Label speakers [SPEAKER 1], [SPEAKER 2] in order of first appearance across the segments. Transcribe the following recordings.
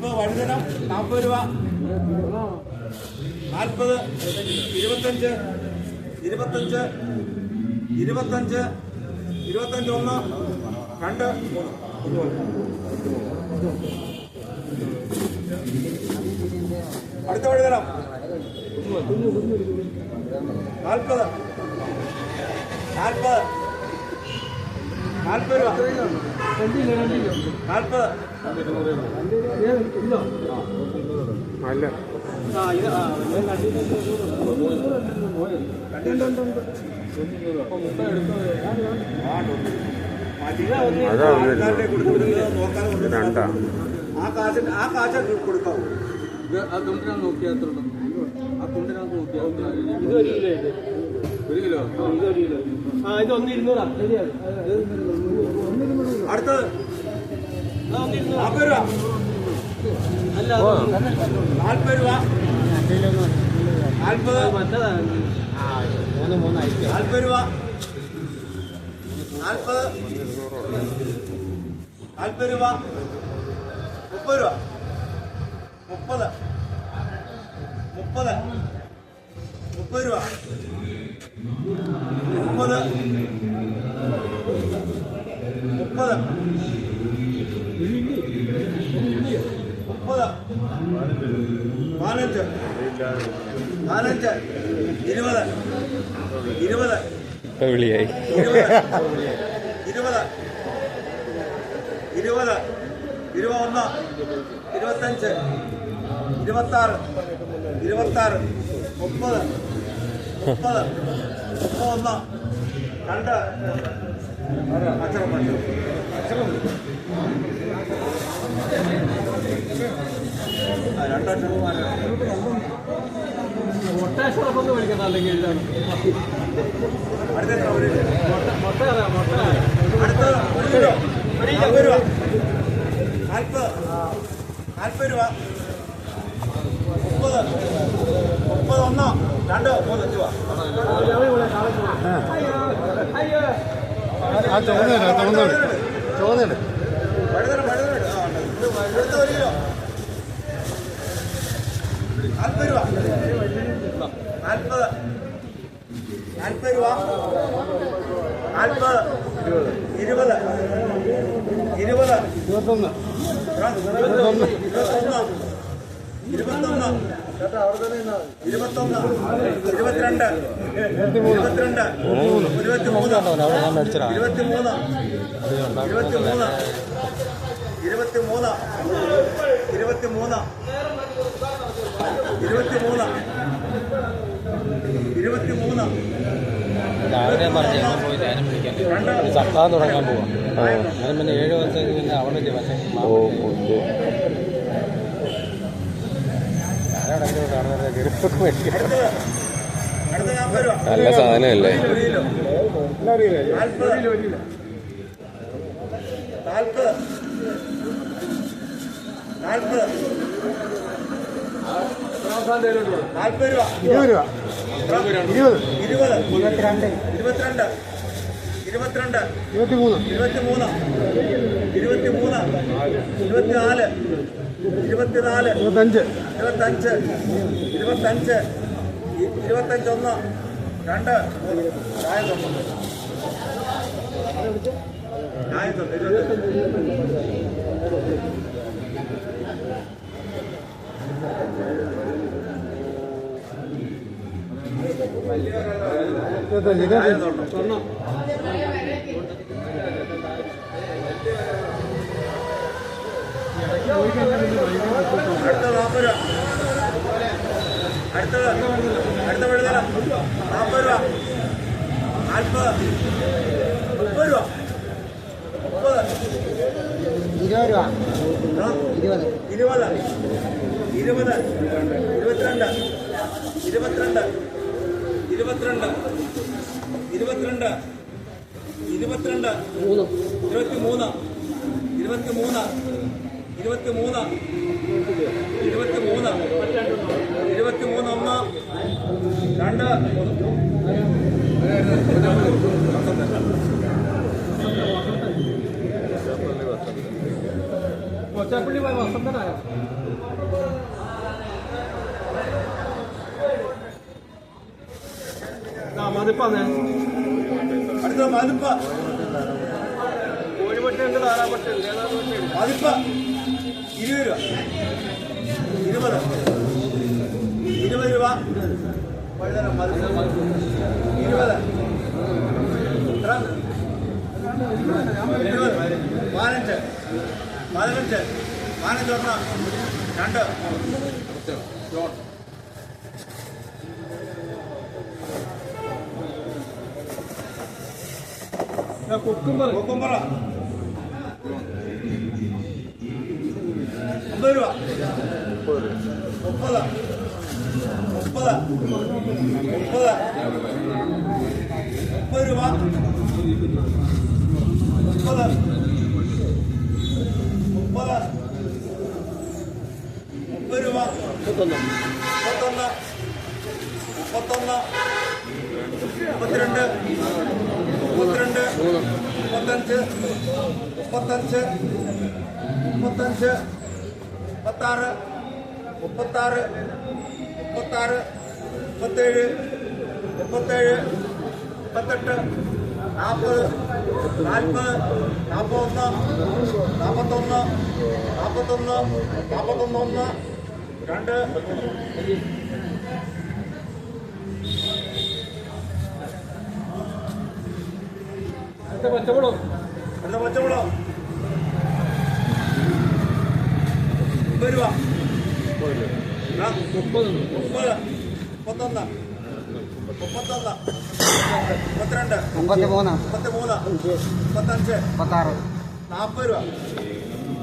[SPEAKER 1] നാൽപ്പത് വഴുതനം നാൽപ്പത് രൂപ. നാൽപ്പത് ഇരുപത്തഞ്ച് ഇരുപത്തഞ്ച് ഇരുപത്തഞ്ച് ഇരുപത്തഞ്ച് ഒന്ന് രണ്ട് അടുത്ത വഴുതനം. നാൽപ്പത് നാൽപ്പത്. നാൽപ്പത് രൂപ. നാൽപ്പത്
[SPEAKER 2] അല്ല.
[SPEAKER 1] കൊടുക്കുന്നത് നോക്കാൻ
[SPEAKER 2] രണ്ടാ.
[SPEAKER 1] ആ കാശ് ആ കാശ് കൊടുക്കാവൂ.
[SPEAKER 3] ആ തുണ്ടിനകത്ത് നോക്കിയാൽ എത്ര ആ തുണ്ടിനകത്ത് നോക്കിയാൽ ഒരു കിലോ ഒരു കിലോ? ഇത് ഒരു കിലോ. ആ ഇത് ഒന്ന് ഇരുന്നൂറാ ശരിയാണ്
[SPEAKER 1] അടുത്തത്. നാൽപ്പത് രൂപ.
[SPEAKER 3] അല്ല
[SPEAKER 1] നാൽപ്പത് രൂപ. നാൽപ്പത് നാൽപ്പത് രൂപ. നാൽപ്പത് നാൽപ്പത് രൂപ. മുപ്പത് രൂപ. മുപ്പത്. മുപ്പത്. മുപ്പത് രൂപ. മുപ്പത്. മുപ്പത്. മുപ്പത്. പതിനഞ്ച് പതിനഞ്ച് ഇരുപത്. ഇരുപത്.
[SPEAKER 2] വിളിയായി.
[SPEAKER 1] ഇരുപത്. ഇരുപത്. ഇരുപത്തൊന്ന്. ഇരുപത്തഞ്ച്. ഇരുപത്താറ്. ഇരുപത്താറ്. മുപ്പത്. മുപ്പത്. മുപ്പത്തൊന്ന് രണ്ട് അക്ഷരം മതി അക്ഷരം രണ്ടക്ഷരം
[SPEAKER 3] വിളിക്കണം അല്ലെങ്കിൽ എഴുതാണ്
[SPEAKER 1] അടുത്ത
[SPEAKER 3] മുട്ട അറിയാം മുട്ട
[SPEAKER 1] അടുത്തത് ഒരു രൂപ നാൽപ്പത് നാൽപ്പത് രൂപ മുപ്പത് മുപ്പത് ഒന്ന് രണ്ട് മൂന്ന് രൂപ
[SPEAKER 2] ആ ചുവന്നുണ്ട് ചുവന്നുണ്ട് ചുവന്നുണ്ട്
[SPEAKER 1] നാൽപ്പത് രൂപ നാൽപ്പത് നാൽപ്പത് രൂപ നാൽപ്പത് ഇരുപത് ഇരുപത്
[SPEAKER 2] ഇരുപത്തൊന്ന്
[SPEAKER 1] ഇരുപത്തൊന്ന് ഇരുപത്തൊന്ന് ഇരുപത്തിരണ്ട് ഇരുപത്തിരണ്ട് ഇരുപത്തിമൂന്ന് ഇരുപത്തിമൂന്ന് ഇരുപത്തിമൂന്ന് ഇരുപത്തിമൂന്ന് ഇരുപത്തിമൂന്ന് ഇരുപത്തിമൂന്ന് ഇരുപത്തിമൂന്ന്.
[SPEAKER 3] രാവിലെ പറഞ്ഞു ഞാൻ പോയി ധ്യാനം പിടിക്കാൻ
[SPEAKER 1] രണ്ട്
[SPEAKER 3] സപ്താഹം തുടങ്ങാൻ പോവാം. ഞാൻ പിന്നെ ഏഴ് വർഷം പിന്നെ അവിടെ പക്ഷേ
[SPEAKER 2] ഓ ഓക്കെ
[SPEAKER 3] ഞാനവിടെ കാണുന്നത് ഗർഭമൊക്കെ മേടിക്കും
[SPEAKER 1] അടുത്തത് അടുത്ത നാൽപ്പത് രൂപ
[SPEAKER 2] നല്ല സാധനമല്ലേ? ഇരുപത് രൂപ ഇരുപത്
[SPEAKER 1] ഇരുപത് ഇരുപത്തിരണ്ട് ഇരുപത്തിരണ്ട്
[SPEAKER 2] ഇരുപത്തിമൂന്ന്
[SPEAKER 1] ഇരുപത്തിമൂന്ന് ഇരുപത്തിമൂന്ന് ഇരുപത്തിനാല് ഇരുപത്തിനാല്
[SPEAKER 2] ഇരുപത്തഞ്ച്
[SPEAKER 1] ഇരുപത്തഞ്ച് ഇരുപത്തഞ്ച് ഇരുപത്തഞ്ചൊന്ന് രണ്ട് മൂന്ന് ചായ തൊണ്ണൂറ് ചായ ഇരുപത്തഞ്ച്
[SPEAKER 2] ഇരുപത്തഞ്ച്. ഇരുപത്തഞ്ച്
[SPEAKER 1] അടുത്ത നാൽപ്പത് രൂപ അടുത്ത വഴുതല നാൽപ്പത് രൂപ നാൽപ്പത് മുപ്പത് രൂപ മുപ്പത്
[SPEAKER 2] ഇരുപത് രൂപ? ഇരുപത്
[SPEAKER 1] ഇരുപത് ഇരുപത് ഇരുപത്തിരണ്ട് ഇരുപത്തിരണ്ട് ഇരുപത്തിരണ്ട് ഇരുപത്തിരണ്ട് ഇരുപത്തി മൂന്ന് ഇരുപത്തി മൂന്ന് ഇരുപത്തി മൂന്ന് ഒന്ന്. രണ്ട്.
[SPEAKER 3] കൊച്ചാപ്പള്ളി പോയ വസന്തനായോ? മതിപ്പാന്നേ
[SPEAKER 1] അടുത്ത മതിപ്പ്.
[SPEAKER 3] കോഴിപ്പട്ടുണ്ട് താറാപ്പട്ടുണ്ട് ഏതാണ്ട് പട്ടുണ്ട്
[SPEAKER 1] മതിപ്പ്. ഇരുപത് രൂപ. ഇരുപത് ഇരുപത് രൂപ. ഇരുപത് ഇരുപത് പതിനഞ്ച്. പതിനഞ്ച്. പതിനഞ്ച് ഒന്ന് രണ്ട്.
[SPEAKER 3] കുക്കുംബർ
[SPEAKER 1] കൊക്കുമ്പറ അമ്പത് രൂപ. മുപ്പത്. മുപ്പത്. മുപ്പത്. മുപ്പത് രൂപ. മുപ്പത്. മുപ്പത്. മുപ്പത് രൂപ. മുപ്പത്തൊന്ന്. മുപ്പത്തൊന്ന്. മുപ്പത്തിരണ്ട്. മുപ്പത്തിരണ്ട്. മുപ്പത്തഞ്ച്. മുപ്പത്തഞ്ച്. മുപ്പത്തഞ്ച്. മുപ്പത്താറ് മുപ്പത്താറ് മുപ്പത്താറ് മുപ്പത്തേഴ് മുപ്പത്തേഴ് മുപ്പത്തെട്ട് നാൽപ്പത് നാൽപ്പത് നാൽപ്പത്തൊന്ന് നാൽപ്പത്തൊന്ന് നാൽപ്പത്തൊന്ന് നാൽപ്പത്തൊന്നൊന്ന് രണ്ട്.
[SPEAKER 3] അടുത്ത പച്ചമുളക്.
[SPEAKER 1] അടുത്ത പച്ചമുളക്. മുപ്പത് രൂപ.
[SPEAKER 3] മുപ്പത്
[SPEAKER 1] മുപ്പത്. മുപ്പത്തൊന്ന്. മുപ്പത്തൊന്ന്. മുപ്പത്തിരണ്ട്.
[SPEAKER 2] മുപ്പത്തി മൂന്ന്.
[SPEAKER 1] മുപ്പത്തി മൂന്ന് മുപ്പത്തഞ്ച്.
[SPEAKER 2] മുപ്പത്താറ്.
[SPEAKER 1] നാൽപ്പത് രൂപ.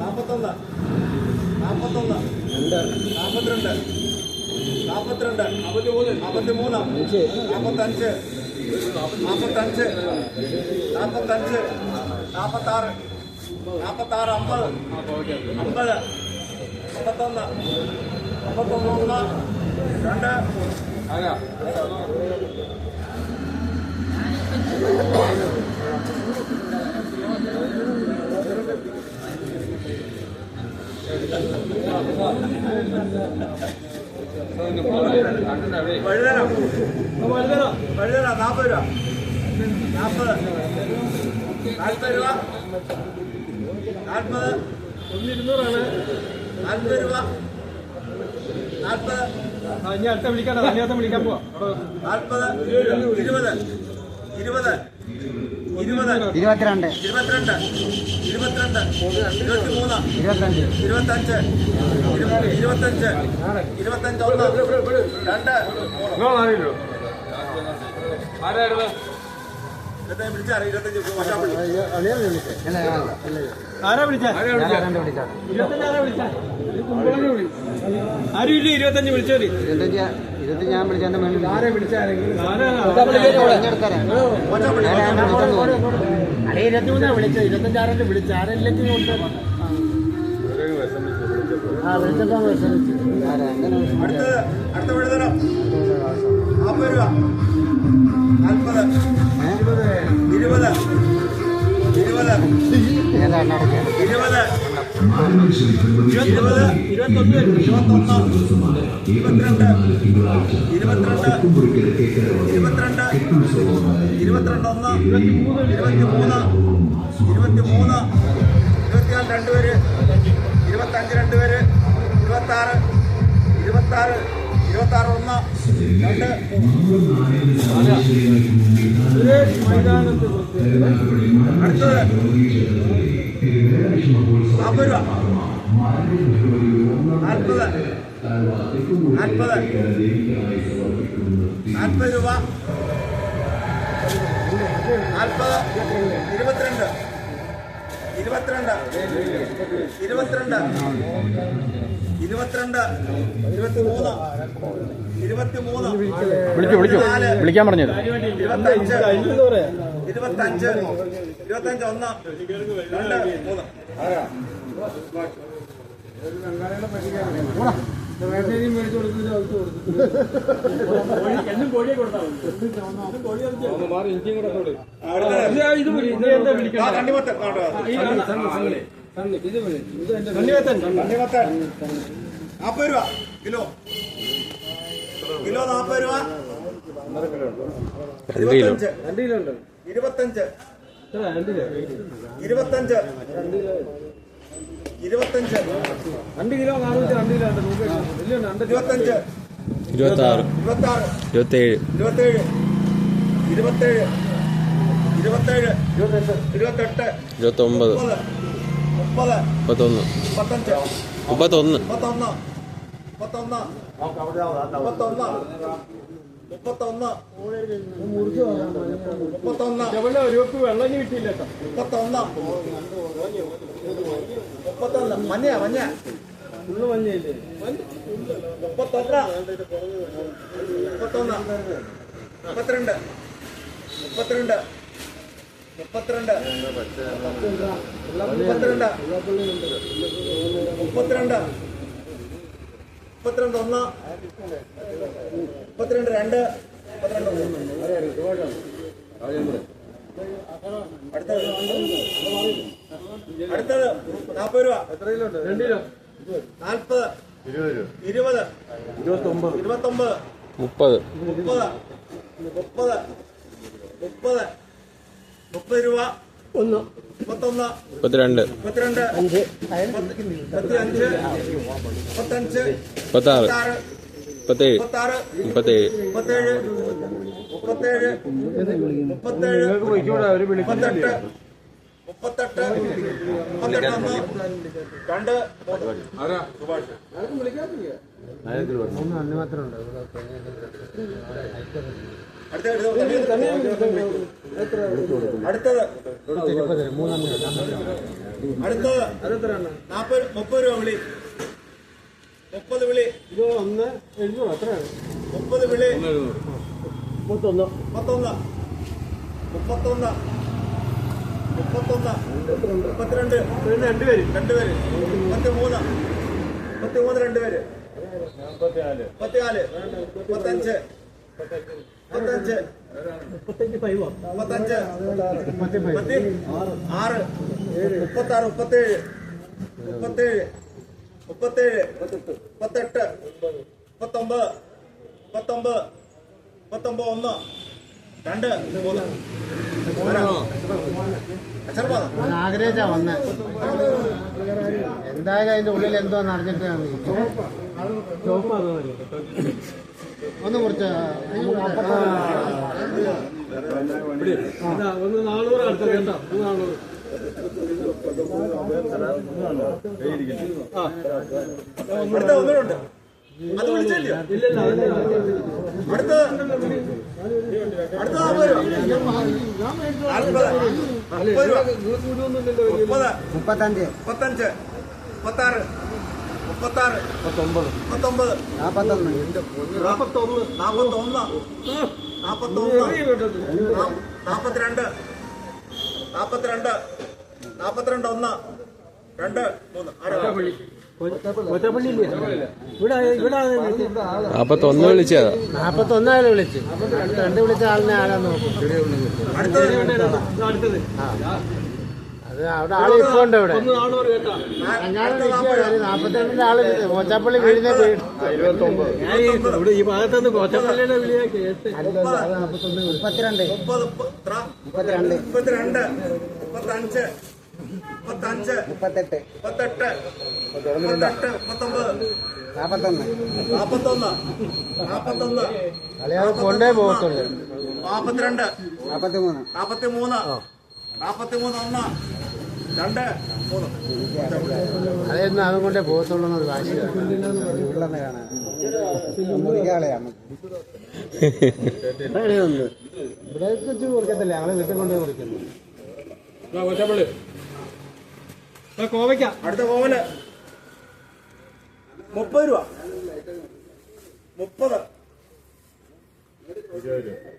[SPEAKER 1] നാൽപ്പത്തൊന്ന് നാൽപ്പത്തൊന്ന് നാൽപ്പത്തിരണ്ട് നാൽപ്പത്തിരണ്ട് നാൽപ്പത്തി നാൽപ്പത്തഞ്ച് നാൽപ്പത്തഞ്ച് നാൽപ്പത്തഞ്ച് നാൽപ്പത്താറ് നാൽപ്പത്താറ് അമ്പത്. അമ്പത്. മുപ്പത്തൊന്ന് ഒന്ന് രണ്ട് വഴുതന
[SPEAKER 3] വഴുതന
[SPEAKER 1] നാൽപ്പത് രൂപ നാൽപ്പത് നാൽപ്പത് രൂപ നാൽപ്പത്
[SPEAKER 3] ഒന്ന്
[SPEAKER 1] നാൽപ്പത് രൂപ. നാൽപ്പത്
[SPEAKER 3] ഇനി അടുത്ത വിളിക്കാൻ അതിനകത്ത് വിളിക്കാൻ പോവാ.
[SPEAKER 1] നാൽപ്പത് ഇരുപത് ഇരുപത് ഇരുപത്
[SPEAKER 2] ഇരുപത്തിരണ്ട്.
[SPEAKER 1] ഇരുപത്തിരണ്ട് ഇരുപത്തിരണ്ട് ഇരുപത്തിമൂന്ന്
[SPEAKER 2] ഇരുപത്തഞ്ച്
[SPEAKER 1] ഇരുപത്തഞ്ച് ഇരുപ- ഇരുപത്തഞ്ച് ഇരുപത്തഞ്ച് ഒന്ന് രണ്ട്. വിളിച്ചാറ് ഇരുപത്തഞ്ച്
[SPEAKER 3] വിളിച്ചോ ഇരുപത്തഞ്ച്
[SPEAKER 2] ഞാൻ വിളിച്ച മേളിൽ
[SPEAKER 3] ആരെ
[SPEAKER 2] തോന്നുന്നു
[SPEAKER 3] അല്ലെ ഇരുപത്തിമൂന്നാ വിളിച്ചത് ഇരുപത്തഞ്ചാറിന്റെ വിളിച്ച ആരെല്ലാം
[SPEAKER 1] അടുത്തത് അടുത്ത വിഴുതനം നാൽപ്പത് രൂപ. നാൽപ്പത്. ഇരുപത് ഇരുപത്. ഇരുപത്. ഇരുപത്.
[SPEAKER 3] ഇരുപത്തൊന്ന്
[SPEAKER 1] ഇരുപത്തൊന്ന്. ഇരുപത്തിരണ്ട്. ഇരുപത്തിരണ്ട്. ഇരുപത്തിരണ്ട്. ഇരുപത്തിരണ്ട് ഒന്ന് ഇരുപത്തിമൂന്ന്. ഇരുപത്തിമൂന്ന്. ഇരുപത്തിനാല് രണ്ടുപേര്. ഇരുപത്തഞ്ച് രണ്ടുപേര് ഇരുപത്താറ് ഇരുപത്താറ് ഇരുപത്താറ് ഒന്ന് രണ്ട് അടുത്തത് നാൽപ്പത് രൂപ രൂപ നാൽപ്പത് ഇരുപത്തിരണ്ട്. ഇരുപത്തിരണ്ട്. ഇരുപത്തിരണ്ട്. ഇരുപത്തിരണ്ട്. ഇരുപത്തിമൂന്ന്. ഇരുപത്തിമൂന്ന്.
[SPEAKER 4] വിളിച്ചു വിളിച്ചു വിളിക്കാൻ പറഞ്ഞത്.
[SPEAKER 1] ഇരുപത്തഞ്ച്. ഇരുപത്തഞ്ച്. ഇരുപത്തഞ്ച്. ഒന്ന്. രണ്ട്. മൂന്ന്. നാൽപ്പത് രൂപ കിലോ. കിലോ നാപ്പത് രൂപ. ഇരുപത്തഞ്ച്.
[SPEAKER 3] രണ്ട് കിലോ ഉണ്ട്?
[SPEAKER 1] ഇരുപത്തഞ്ച്.
[SPEAKER 3] രണ്ട് കിലോ.
[SPEAKER 1] ഇരുപത്തഞ്ച്.
[SPEAKER 3] രണ്ട് കിലോ നാനൂറ്റി രണ്ട് കിലോ ഉണ്ട്
[SPEAKER 1] ഇരുപത്തഞ്ച്.
[SPEAKER 4] ഇരുപത്തി ആറ് ഇരുപത്തേഴ്.
[SPEAKER 1] ഇരുപത്തേഴ്. ഇരുപത്തേഴ്. ഇരുപത്തേഴ്. ഇരുപത്തെട്ട്.
[SPEAKER 4] ഇരുപത്തൊമ്പത്.
[SPEAKER 1] മുപ്പത്. മുപ്പത്.
[SPEAKER 4] മുപ്പത്തൊന്ന്.
[SPEAKER 1] മുപ്പത്തഞ്ച്.
[SPEAKER 4] മുപ്പത്തൊന്ന്.
[SPEAKER 1] മുപ്പത്തൊന്ന്. മുപ്പത്തൊന്ന്. മുപ്പത്തൊന്ന്. മുപ്പത്തൊന്ന്. മുപ്പത്തൊന്ന്.
[SPEAKER 3] ചെവല ഒരു വെപ്പ് വെള്ളം കിട്ടിയില്ല കേട്ടോ.
[SPEAKER 1] മുപ്പത്തൊന്ന്. മുപ്പത്തൊന്ന്. മഞ്ഞ മഞ്ഞ
[SPEAKER 3] ഫുള്ള് മഞ്ഞയില്ലേ?
[SPEAKER 1] മുപ്പത്തൊന്ന്. മുപ്പത്തൊന്ന്. മുപ്പത്തിരണ്ട്. മുപ്പത്തിരണ്ട്. മുപ്പത്തിരണ്ട്. മുപ്പത്തിരണ്ട്. മുപ്പത്തിരണ്ട്. മുപ്പത്തിരണ്ട് ഒന്ന്. മുപ്പത്തിരണ്ട് രണ്ട്. മുപ്പത്തിരണ്ട് മൂന്ന് അടുത്തത് അടുത്തത് നാൽപ്പത് രൂപ. നാൽപ്പത്. ഇരുപത്.
[SPEAKER 3] ഇരുപത്തൊമ്പത്
[SPEAKER 1] ഇരുപത്തൊമ്പത്.
[SPEAKER 4] മുപ്പത്.
[SPEAKER 1] മുപ്പത്. മുപ്പത്. മുപ്പത്. മുപ്പത് രൂപ.
[SPEAKER 3] ഒന്ന്.
[SPEAKER 1] പത്തൊന്ന്.
[SPEAKER 4] പത്തിരണ്ട്.
[SPEAKER 1] പത്തിരണ്ട്.
[SPEAKER 2] അഞ്ച്.
[SPEAKER 1] മുപ്പത്തി പത്തഞ്ച്. പത്താറ്.
[SPEAKER 4] പത്തേഴ്.
[SPEAKER 1] പത്താറ്.
[SPEAKER 4] മുപ്പത്തേഴ്. മുപ്പത്തേഴ്.
[SPEAKER 1] മുപ്പത്തേഴ്. മുപ്പത്തേഴ്. മുപ്പത്തെട്ട്. മുപ്പത്തെട്ട്. മുപ്പത്തെട്ട് ഒന്ന് രണ്ട്
[SPEAKER 2] മൂന്ന് അണ്ണി മാത്രമുണ്ട്
[SPEAKER 1] അടുത്ത
[SPEAKER 2] മൂന്നെണ്ണി
[SPEAKER 1] അടുത്തത് നാൽപ്പത് മുപ്പത് രൂപ വിളി മുപ്പത് വിളി
[SPEAKER 3] ഇത് ഒന്ന് എഴുന്നൂറ് എത്രയാണ്
[SPEAKER 1] മുപ്പത് വിളി
[SPEAKER 3] മുപ്പത്തൊന്ന്
[SPEAKER 1] മുപ്പത്തൊന്ന് മുപ്പത്തൊന്ന് മുപ്പത്തൊന്ന് മുപ്പത്തിരണ്ട്
[SPEAKER 3] രണ്ടുപേര് രണ്ട് പേര്
[SPEAKER 1] രണ്ടുപേര് മുപ്പത്തിമൂന്ന് മുപ്പത്തിമൂന്ന് രണ്ടുപേര് മുപ്പത്തിനാല് മുപ്പത്തഞ്ച് മുപ്പത്തഞ്ച്.
[SPEAKER 3] മുപ്പത്തഞ്ച് ഫൈവോ
[SPEAKER 1] മുപ്പത്തഞ്ച്. മുപ്പത്തി ആറ്. മുപ്പത്താറ് മുപ്പത്തേഴ്. മുപ്പത്തേഴ്. മുപ്പത്തേഴ്. മുപ്പത്തെട്ട്. മുപ്പത്തൊമ്പത്. മുപ്പത്തൊമ്പത്. മുപ്പത്തൊമ്പത് ഒന്ന്. രണ്ട്. മൂന്ന്.
[SPEAKER 2] ആഗ്രഹിച്ച വന്നേ. എന്തായാലും അതിന്റെ ഉള്ളിൽ എന്തോന്ന് അറിഞ്ഞിട്ടാണ് ഒന്ന് കുറച്ച്
[SPEAKER 3] ഇതാ, ഒന്ന് നാളൂറ് അടുത്ത കേട്ടോ ആ
[SPEAKER 1] അടുത്ത ഒന്നിനുണ്ട് അത് വിളിച്ചില്ല
[SPEAKER 3] ഇല്ലല്ല
[SPEAKER 1] അടുത്ത അടുത്ത മുപ്പത്
[SPEAKER 2] മുപ്പത്തഞ്ച്
[SPEAKER 1] മുപ്പത്താറ് മുപ്പത്താറ്.
[SPEAKER 3] പത്തൊമ്പത്
[SPEAKER 1] മുപ്പത്തൊമ്പത്.
[SPEAKER 2] നാപ്പത്തൊന്ന്.
[SPEAKER 3] നാപ്പത്തൊന്ന്.
[SPEAKER 1] നാൽപ്പത്തൊന്ന് നാൽപ്പത്തൊന്ന് നാ- നാൽപ്പത്തിരണ്ട് നാൽപ്പത്തിരണ്ട് നാൽപ്പത്തിരണ്ട് ഒന്ന്. രണ്ട് മൂന്ന്. ആറ്
[SPEAKER 3] കൊറ്റപ്പള്ളി ഇല്ലേ? ഇവിടെ ഇവിടെ
[SPEAKER 4] നാപ്പത്തൊന്ന് വിളിച്ചതാ.
[SPEAKER 2] നാപ്പത്തൊന്നായാലും വിളിച്ച്. രണ്ട് വിളിച്ച ആളിനെ ആരാ നോക്കും?
[SPEAKER 1] അടുത്തത്.
[SPEAKER 3] അടുത്തത്.
[SPEAKER 2] അത് അവിടെ ആൾ ഇപ്പൊ ഉണ്ട് ഇവിടെ.
[SPEAKER 3] ഒന്ന് കേട്ടാ.
[SPEAKER 2] ഞാൻ നാപ്പത്തിരണ്ടിന്റെ ആൾ വീട്
[SPEAKER 3] ഞാൻ ഈ ഇവിടെ ഈ ഭാഗത്തുനിന്ന് കൊറ്റപ്പള്ളിയുടെ വിളിയാ കേസ്
[SPEAKER 2] മുപ്പത്തിരണ്ട്? മുപ്പത്തിരണ്ട്.
[SPEAKER 1] മുപ്പത്തിരണ്ട്. മുപ്പത്തഞ്ച്. മുപ്പത്തഞ്ച്.
[SPEAKER 2] മുപ്പത്തെട്ട്.
[SPEAKER 1] മുപ്പത്തെട്ട്. മുപ്പത്തെട്ട്. മുപ്പത്തൊമ്പത്.
[SPEAKER 2] നാപ്പത്തൊന്ന്.
[SPEAKER 1] നാൽപ്പത്തൊന്ന് നാൽപ്പത്തൊന്ന്
[SPEAKER 2] കളിയാൾ കൊണ്ടേ പോകത്തുള്ളൂ.
[SPEAKER 1] നാപ്പത്തിരണ്ട്. നാപ്പത്തിമൂന്ന്. നാപ്പത്തിമൂന്ന്. നാപ്പത്തിമൂന്ന് ഒന്ന്. രണ്ട്.
[SPEAKER 2] അതൊന്നും അതും കൊണ്ടേ പോകത്തുള്ളൂ എന്നൊരു വാശി ഉള്ളെന്ന് കാണാൻ ഇവിടെ വെച്ച് കൊടുക്കത്തില്ല. ഞങ്ങൾ വീട്ടിൽ കൊണ്ടുപോയി കൊടുക്കുന്നു.
[SPEAKER 3] കോവയ്ക്ക.
[SPEAKER 1] അടുത്ത കോവൽ. മുപ്പത് രൂപ. മുപ്പത്.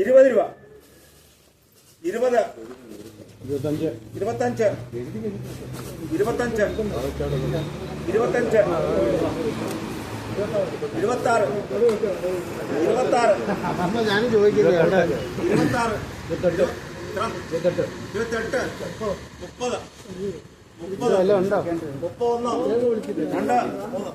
[SPEAKER 1] ഇരുപത് രൂപ. ഇരുപത്.
[SPEAKER 3] ഇരുപത്തഞ്ച്.
[SPEAKER 1] ഇരുപത്തഞ്ച്. ഇരുപത്തഞ്ച്. ഇരുപത്തഞ്ച്. ഇരുപത്താറ്. ഇരുപത്താറ്.
[SPEAKER 2] അപ്പൊ ഞാൻ ചോദിക്കുന്നത്
[SPEAKER 1] ഇരുപത്താറ്. ഇരുപത്തെട്ട്. മുപ്പത്. മുപ്പത് മുപ്പത്തൊന്ന്. രണ്ട്. മൂന്ന്.